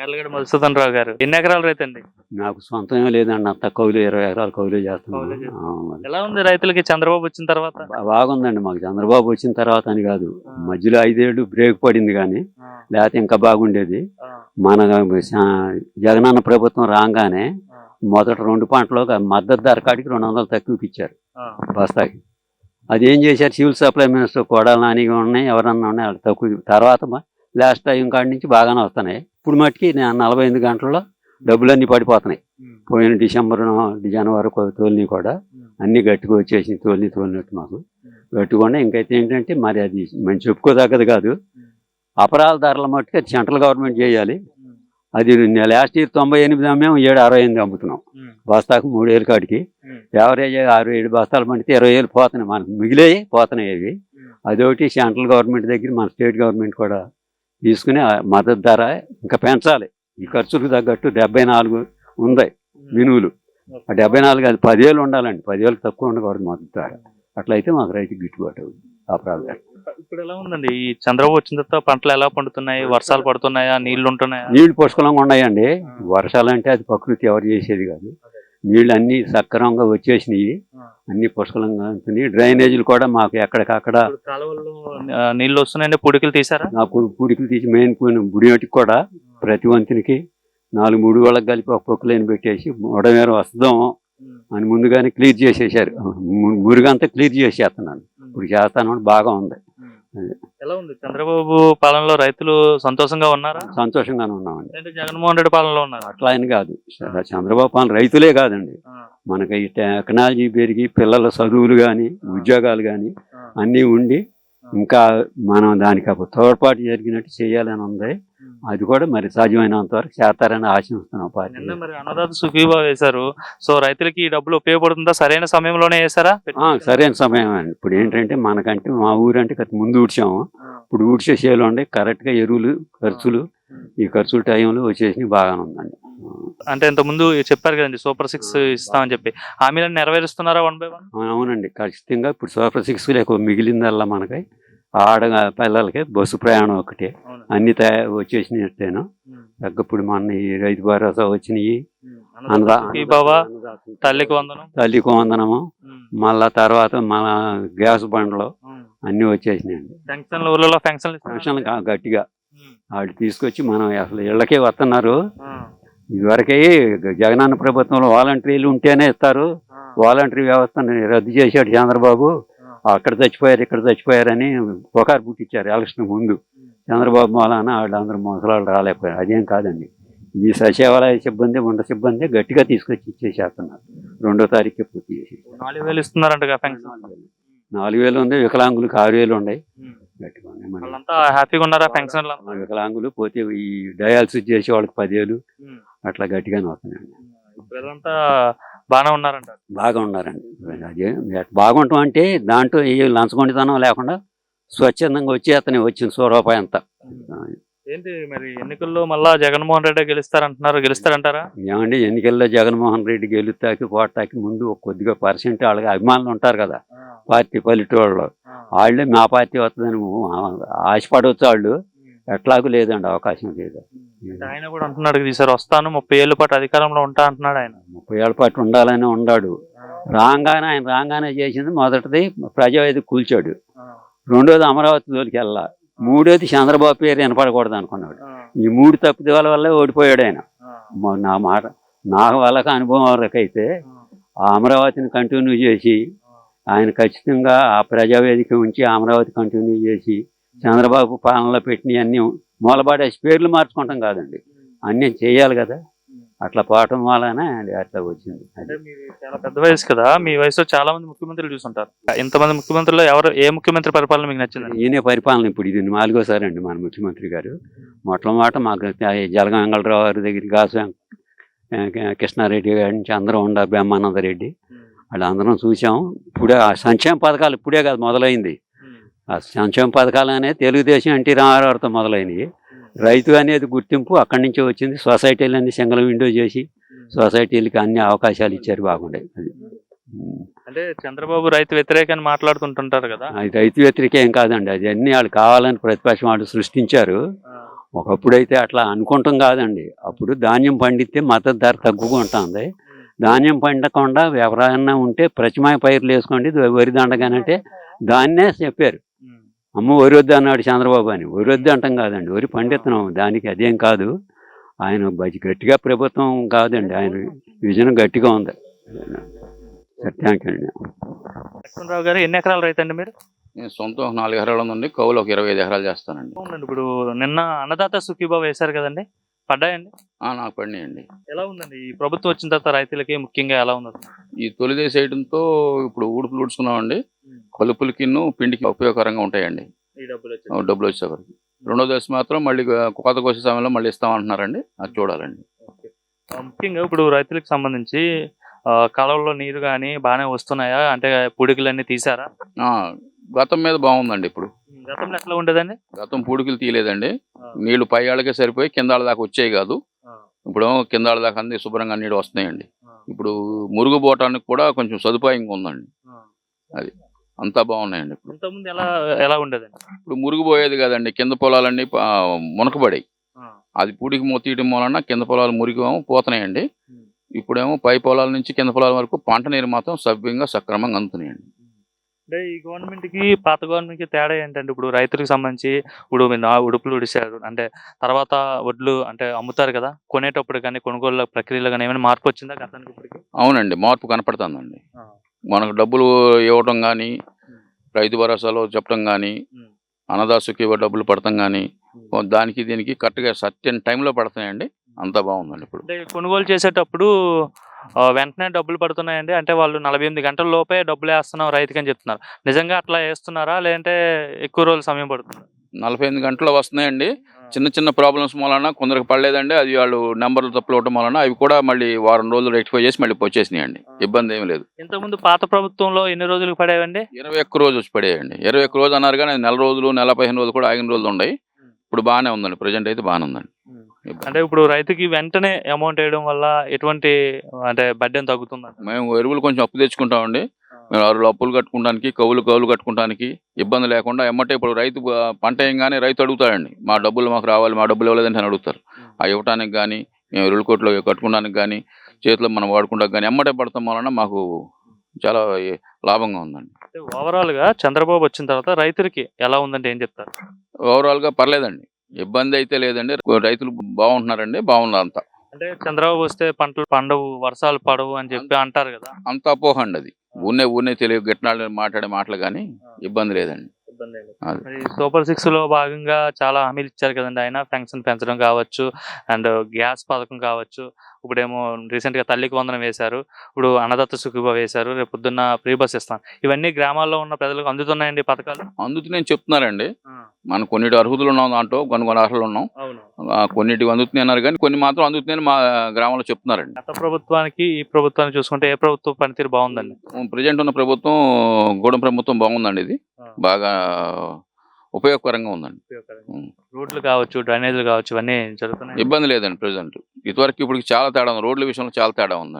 యార్లగడ్డ మధుసూదన్ రావు గారు. ఎన్ని ఎకరాల రైతు అండి? నాకు సొంతం లేదండి అంత కౌలు ఇరవై ఎకరాలు కౌలు చేస్తున్నాను. ఎలా ఉంది రైతులకి చంద్రబాబు వచ్చిన తర్వాత? బా- బాగుందండి మాకు చంద్రబాబు వచ్చిన తర్వాత అని కాదు. మధ్యలో ఐదేళ్ళు బ్రేక్ పడింది కానీ లేకపోతే ఇంకా బాగుండేది. ఆ, మన శా- జగనన్న ప్రభుత్వం రాగానే ఆ, మొదట రెండు పంటలు మద్దతు ధర కాడికి రెండు వందలు తక్కువకి ఇచ్చారు. ఆ. బస్తాకి. అది ఏం చేశారు? సివిల్ సప్లై మినిస్టర్ కొడాల నానిగా ఉన్నాయి ఎవరన్నా ఉన్నాయి వాళ్ళు తక్కువ. తర్వాత లాస్ట్ టైం కాడి నుంచి బాగానే వస్తున్నాయి. ఇప్పుడు మట్టుకి నేను నలభై ఎనిమిది గంటల్లో డబ్బులన్నీ పడిపోతున్నాయి. పోయిన డిసెంబర్ జనవరి తోలిని కూడా అన్ని గట్టిగా వచ్చేసి తోలిని తోలినట్టు మాకు. గట్టుకుండా ఇంకైతే ఏంటంటే మరి అది మనం చెప్పుకోదగ్గది కాదు. అపరాల ధరల మట్టుకు అది సెంట్రల్ గవర్నమెంట్ చేయాలి. అది లాస్ట్ ఇయర్ తొంభై ఎనిమిది అమ్మాము ఏడు అరవై ఎనిమిది అమ్ముతున్నాం. బస్తాకు మూడేళ్ళ కాడికి. యావరేజ్ ఆరు ఏడు బస్తాలు పండితే ఇరవై ఏళ్ళు పోతున్నాయి. మనకు మిగిలేవి పోతున్నాయి అవి. అదొకటి సెంట్రల్ గవర్నమెంట్ దగ్గర మన స్టేట్ గవర్నమెంట్ కూడా తీసుకుని ఆ మద్దతు ధర ఇంకా పెంచాలి. ఈ ఖర్చులకు తగ్గట్టు డెబ్బై నాలుగు ఉంది మినువులు. ఆ డెబ్బై నాలుగు అది పదివేలు ఉండాలండి. పదివేలకు తక్కువ ఉండకూడదు మద్దతు ధర. అట్లయితే మాకు రైతుకి గిట్టుబాటు అవుతుంది ఆ ప్రాబ్లం ఇప్పుడు ఎలా ఉందండి? ఈ చంద్రబాబు వచ్చిన తర్వాత పంటలు ఎలా పండుతున్నాయి? వర్షాలు పడుతున్నాయా? నీళ్ళు ఉంటున్నాయా? నీళ్ళు పుష్కలంగా ఉన్నాయండి. వర్షాలు అంటే అది ప్రకృతి ఎవరు చేసేది కాదు. నీళ్ళు అన్ని సక్రమంగా వచ్చేసినాయి. అన్ని పుష్కలంగా ఉంటుంది. డ్రైనేజీలు కూడా మాకు ఎక్కడికక్కడ కాలువల్లో నీళ్ళు వస్తున్నాయండి. పుడికలు తీసారా నాకు పూడికలు తీసి మెయిన్ బుడియోటికి కూడా ప్రతి వంతునికి నాలుగు మూడు వాళ్ళకి కలిపి ఒక పొక్కులైన పెట్టేసి ఉడమేర వస్తాం అని ముందుగానే క్లియర్ చేసేసారు మురుగంతా క్లియర్ చేసేస్తున్నాను. ఇప్పుడు చేస్తాను బాగా ఉంది. ఎలా ఉంది చంద్రబాబు పాలనలో రైతులు సంతోషంగా ఉన్నారా? సంతోషంగానే ఉన్నామండి. అంటే జగన్మోహన్ రెడ్డి పాలనలో ఉన్నారా? అట్లా అని కాదు. చంద్రబాబు పాలన రైతులే కాదండి. మనకి ఈ టెక్నాలజీ పెరిగి పిల్లల చదువులు కానీ ఉద్యోగాలు కానీ అన్నీ ఉండి ఇంకా మనం దానికి ఒక తోడ్పాటు జరిగినట్టు చేయాలని ఉంది ఉమ్. అది కూడా మరి సాధ్యమైనంత వరకు చేస్తారని ఆశిస్తున్నాం పార్టీ. మరి అన్నదాత సుఖీభా వేశారు. సో రైతులకి ఈ డబ్బులు ఉపయోగపడుతుందా? సరైన సమయంలోనే వేశారా? ఆ, సరైన సమయం అండి. ఇప్పుడు ఏంటంటే మనకంటే మా ఊరంటే ముందు ఊడ్చాము. ఇప్పుడు ఊడ్చే ఉండే కరెక్ట్గా ఎరువులు ఖర్చులు ఈ ఖర్చుల టైంలో వచ్చేసి బాగానే ఉందండి. అంటే ఇంత ముందు చెప్పారు కదండి సూపర్ సిక్స్ ఇస్తామని చెప్పి. హామీలను నెరవేరుస్తున్నారా వన్ బై వన్ అవునండి. ఖచ్చితంగా ఇప్పుడు సూపర్ సిక్స్ లేక మిగిలిందల్లా మనకి ఆడ పిల్లలకి బస్సు ప్రయాణం ఒకటే. అన్ని తయా వచ్చేసినట్టేను తగ్గ ఇప్పుడు మన ఈ రైతు భరోసా వచ్చినాయి. తల్లికి వందనం. తల్లికి వందనము. మళ్ళా తర్వాత మన గ్యాస్ బండ్లు. అన్నీ వచ్చేసినాయండి. ఫంక్షన్లు ఊర్లలో ఫంక్షన్లు గా- గట్టిగా. వాళ్ళు తీసుకొచ్చి మనం అసలు ఇళ్ళకే వస్తున్నారు. ఇదివరకే జగనన్న ప్రభుత్వంలో వాలంటీర్లు ఉంటేనే ఇస్తారు. వాలంటరీ వ్యవస్థను రద్దు చేశాడు చంద్రబాబు. అక్కడ చచ్చిపోయారు ఇక్కడ చచ్చిపోయారని పుకారు పుట్టించారు ఎలక్షన్ ముందు. చంద్రబాబు మూలాన వాళ్ళందరూ ముసలాళ్ళు రాలేకపోయారు. అదేం కాదండి. ఈ సచివాలయ సిబ్బంది ఉండ సిబ్బంది గట్టిగా తీసుకొచ్చి ఇచ్చేసేస్తున్నారు. రెండో తారీఖు పూర్తి చేసి నాలుగు వేలు ఇస్తున్నారంట నాలుగు వేలు ఉంది వికలాంగులకు ఆరు వేలు ఉన్నాయి. వాళ్ళంతా హ్యాపీగా ఉన్నారా? ఆ వికలాంగులు పోతే ఈ డయాలసిస్ చేసే వాళ్ళకి పదివేలు అట్లా గట్టిగానే వస్తున్నాయండి బాగానే ఉన్నారంట. బాగా ఉన్నారండి. అదే బాగుంటాం అంటే దాంట్లో ఏ లంచగొండితనం లేకుండా స్వచ్ఛందంగా వచ్చి అతని వచ్చిన సో రూపాయి అంతా ఏంటి మరి ఎన్నికల్లో మళ్ళా జగన్మోహన్ రెడ్డి గెలుస్తారంటున్నారు. గెలుస్తారంటారా? ఏమండి ఎన్నికల్లో జగన్మోహన్ రెడ్డి గెలుతాకి కోటాకి ముందు ఒక కొద్దిగా పర్సెంట్ వాళ్ళకి అభిమానులు ఉంటారు కదా. పార్టీ పల్లెటూళ్ళు వాళ్ళే మా పార్టీ వస్తుందని ఆశపడవచ్చు వాళ్ళు ఎట్లాగూ లేదండి అవకాశం లేదు. ఆయన కూడా అంటున్నాడు ఈసారి వస్తాను ముప్పై ఏళ్ళ పాటు అధికారంలో ఉంటా అంటున్నాడు ఆయన. ముప్పై ఏళ్ళ పాటు ఉండాలని ఉన్నాడు రాగానే ఆయన రాగానే చేసింది మొదటిది ప్రజావేదిక కూల్చాడు. రెండోది అమరావతి జోలికి వెళ్ళా. మూడోది చంద్రబాబు పేరు వినపడకూడదు అనుకున్నాడు. ఈ మూడు తప్పిదాల వల్లే ఓడిపోయాడు ఆయన. నా మాట నా వాళ్ళకి అనుభవం వరకైతే ఆ. అమరావతిని కంటిన్యూ చేసి ఆయన ఖచ్చితంగా ఆ ప్రజావేదిక ఉంచి అమరావతి కంటిన్యూ చేసి చంద్రబాబు పాలనలో పెట్టిన అన్ని మూలబాడేసి పేర్లు మార్చుకుంటాం కాదండి. అన్నీ చేయాలి కదా. అట్లా పోవటం వలన అట్లా వచ్చింది. చాలా పెద్ద వయసు కదా. మీ వయసులో చాలా మంది ముఖ్యమంత్రులు చూసుంటారు. ఇంతమంది ముఖ్యమంత్రుల్లో ఎవరు ఏ ముఖ్యమంత్రి పరిపాలన మీకు నచ్చింది ఈయనే పరిపాలన ఇప్పుడు ఇది నాలుగోసారి అండి మన ముఖ్యమంత్రి గారు. మొట్టమొదట మాకు జలగం వెంగళరావు గారి దగ్గర ఆ, కృష్ణారెడ్డి గారి నుంచి అందరం ఉండారు బ్రహ్మానంద రెడ్డి వాళ్ళందరం చూసాం ఇప్పుడే ఆ సంక్షేమ పథకాలు ఇప్పుడే కాదు మొదలైంది. ఆ సంక్షేమ పథకాలు అనేది తెలుగుదేశం ఎన్టీ రామారావుతో మొదలైనవి. రైతు అనేది గుర్తింపు అక్కడి నుంచే వచ్చింది. సొసైటీలన్నీ సింగిల్ విండో చేసి సొసైటీలకి అన్ని అవకాశాలు ఇచ్చారు బాగుండే అది. అంటే చంద్రబాబు రైతు వ్యతిరేకాన్ని మాట్లాడుతుంటుంటారు కదా? అది రైతు వ్యతిరేక ఏం కాదండి. అది అన్ని వాళ్ళు కావాలని ప్రతిపక్షం వాళ్ళు సృష్టించారు. ఒకప్పుడైతే అట్లా అనుకుంటాం కాదండి. అప్పుడు ధాన్యం పండితే మద్దతు ధర తక్కువగా ఉంటుంది ధాన్యం పండకుండా ఎవరైనా ఉంటే ప్రతిమాయ పైర్లు వేసుకోండి వరి దండగానంటే దాన్నే చెప్పారు. అమ్మ వరి వద్దు అన్నాడు చంద్రబాబు అని. వరి వద్దు అంటాం కాదండి వరి పండిస్తున్నాం. దానికి అదేం కాదు. ఆయన గట్టిగా ప్రభుత్వం కాదండి ఆయన విజన్ గట్టిగా ఉంది. సరే థ్యాంక్ యూ అండి. లక్ష్మణరావు గారు ఎన్ని ఎకరాలు రైతండి మీరు? నేను సొంతం ఒక నాలుగు ఎకరాలు ఉందండి కౌలు ఒక ఇరవై ఐదు ఎకరాలు చేస్తానండి. అవునండి ఇప్పుడు నిన్న అన్నదాత సుఖీబాబు వేశారు కదండి పడ్డాయండి? నాకు పడినాయండి ఎలా ఉందండి? ఈ ప్రభుత్వం వచ్చిన తర్వాత రైతులకి ముఖ్యంగా ఎలా ఉంది? ఈ తొలిదేశ వేయడంతో ఇప్పుడు ఊడుపులు ఊడ్చుకున్నామండి. కలుపులకిన్ను పిండికి ఉపయోగకరంగా ఉంటాయండి. డబ్బులు వచ్చేసరికి రెండో దశ మాత్రం మళ్ళీ కోత కోసే సమయంలో మళ్ళీ ఇస్తామంటున్నారండి. అది చూడాలండి. ముఖ్యంగా ఇప్పుడు రైతులకు సంబంధించి ఆ, కాలువల్లో నీరు కానీ బాగానే వస్తున్నాయా? అంటే పూడికలన్నీ తీసారా ఆ, గతం మీద బాగుందండి ఇప్పుడు. గతంలో ఎట్లా ఉండేదండి? గతం పూడికలు తీయలేదండి. నీళ్ళు పై ఆళ్ళకే సరిపోయి కింద దాకా వచ్చాయి కాదు. ఇప్పుడు కింద దాకా అన్ని శుభ్రంగా నీళ్ళు వస్తున్నాయండి. ఇప్పుడు మురుగు పోవటానికి కూడా కొంచెం సదుపాయంగా ఉందండి. అంతా బాగున్నాయండి ఇప్పుడు. ఎలా ఎలా ఉండేదండి? ఇప్పుడు మురుగు పోయేది కదండి. కింద పొలాలన్నీ మునకబడాయి. అది పూడికి మొ తీయడం వలన కింద పొలాలు మురిగేమో పోతున్నాయండి. ఇప్పుడేమో పై పొలాల నుంచి కింద పొలాల వరకు పంట నీరు మాత్రం సవ్యంగా సక్రమంగా అందుతున్నాయండి. అంటే ఈ గవర్నమెంట్కి పాత గవర్నమెంట్కి తేడా ఏంటంటే ఇప్పుడు రైతులకు సంబంధించి ఇప్పుడు ఉడుపులు ఉడిశారు. అంటే తర్వాత వడ్లు అంటే అమ్ముతారు కదా కొనేటప్పుడు కానీ కొనుగోలు ప్రక్రియలో కానీ ఏమైనా మార్పు వచ్చిందా గతానికి ఇప్పటికి? అవునండి మార్పు కనపడుతుందండి. మనకు డబ్బులు ఇవ్వటం కానీ రైతు భరోసాలో చెప్పడం కానీ. అన్నదాసుకి డబ్బులు పడటం కానీ దానికి దీనికి కరెక్ట్గా సర్టెన్ టైంలో పడుతున్నాయండి అంతా బాగుందండి ఇప్పుడు. కొనుగోలు చేసేటప్పుడు వెంటనే డబ్బులు పడుతున్నాయండి. అంటే వాళ్ళు నలభై ఎనిమిది గంటల లోపే డబ్బులు వేస్తున్నాం రైతుకి అని చెప్తున్నారు. నిజంగా అట్లా వేస్తున్నారా? లేదంటే ఎక్కువ రోజులు సమయం పడుతుంది? నలభై ఎనిమిది గంటలు వస్తున్నాయండి. చిన్న చిన్న ప్రాబ్లమ్స్ వలన కొందరికి పడలేదండి. అది వాళ్ళు నెంబర్లు తప్పులు ఇవ్వటం వలన అవి కూడా మళ్ళీ వారం రోజులు రెక్టిఫై చేసి మళ్ళీ వచ్చేసినాయండి. ఇబ్బంది ఏమి లేదు. ఇంతకుముందు పాత ప్రభుత్వంలో ఎన్ని రోజులకు పడేవండి? ఇరవై ఒక్క రోజు వచ్చి పడేయండి. ఇరవై ఒక్క రోజు అన్నారు కానీ నెల రోజులు నెల పదిహేను రోజులు కూడా ఆగిన రోజులు ఉన్నాయి. ఇప్పుడు బాగానే ఉందండి. ప్రజెంట్ అయితే బాగానే ఉందండి. అంటే ఇప్పుడు రైతుకి వెంటనే అమౌంట్ వేయడం వల్ల ఎటువంటి అంటే బడ్డెన్ తగ్గుతుంది మేము ఎరువులు కొంచెం అప్పు తెచ్చుకుంటామండి. మేము అరువులు అప్పులు కట్టుకోవడానికి కవులు కవులు కట్టుకోవడానికి ఇబ్బంది లేకుండా ఎమ్మటే ఇప్పుడు రైతు పంట వేయగానే రైతు అడుగుతాడండి మా డబ్బులు మాకు రావాలి మా డబ్బులు ఇవ్వలేదంటే అని అడుగుతారు. ఆ ఇవ్వటానికి కానీ మేము ఎరువుల కోట్లు కట్టుకోవడానికి కానీ చేతిలో మనం వాడుకోవడానికి కానీ ఎమ్మటే పడతాం వలన మాకు చాలా లాభంగా ఉందండి. ఓవరాల్గా చంద్రబాబు వచ్చిన తర్వాత రైతులకి ఎలా ఉందంటే ఏం చెప్తారు? ఓవరాల్గా పర్లేదండి. ఇబ్బంది అయితే లేదండి రైతులు బాగుంటున్నారండి బాగున్నారు అంతా. అంటే చంద్రబాబు వస్తే పంటలు పండవు వర్షాలు పడవు అని చెప్పి అంటారు కదా. అంత అపోహ అండి అది. ఊనే ఊనే తెలియ గిట్నాలు మాట్లాడే మాటలు కానీ ఇబ్బంది లేదండి. మరి సూపర్ సిక్స్లో భాగంగా చాలా హామీలు ఇచ్చారు కదండి ఆయన. పెన్షన్ పెంచడం కావచ్చు అండ్ గ్యాస్ పథకం కావచ్చు. ఇప్పుడేమో రీసెంట్గా తల్లికి వందనం వేశారు. ఇప్పుడు అన్నదత్త సుఖీభ వేశారు. రేపు పొద్దున్న ఫ్రీ బస్ ఇస్తాను. ఇవన్నీ గ్రామాల్లో ఉన్న ప్రజలకు అందుతున్నాయండి పథకాలు? అందుతున్నాయని చెప్తున్నారండి. మనం కొన్నిటి అర్హతలు ఉన్నాం దాంట్లో కొన్ని కొన్ని అర్హతలు ఉన్నాం. కొన్నిటికి అందుతున్నాయి అన్నారు కానీ కొన్ని మాత్రం అందుతున్నాయని మా గ్రామంలో చెప్తున్నారండి. గత ప్రభుత్వానికి ఈ ప్రభుత్వానికి చూసుకుంటే ఏ ప్రభుత్వం పనితీరు బాగుందండి? ప్రజెంట్ ఉన్న ప్రభుత్వం గూడెం ప్రభుత్వం బాగుందండి ఇది. బాగా ఉపయోగకరంగా ఉందండి. రోడ్లు కావచ్చు డ్రైనేజీలు కావచ్చు ఇవన్నీ జరుగుతున్నాయి? ఇబ్బంది లేదండి ప్రజెంట్. ఇదివరకు ఇప్పుడు చాలా తేడా ఉంది. రోడ్ల విషయంలో చాలా తేడా ఉందండి.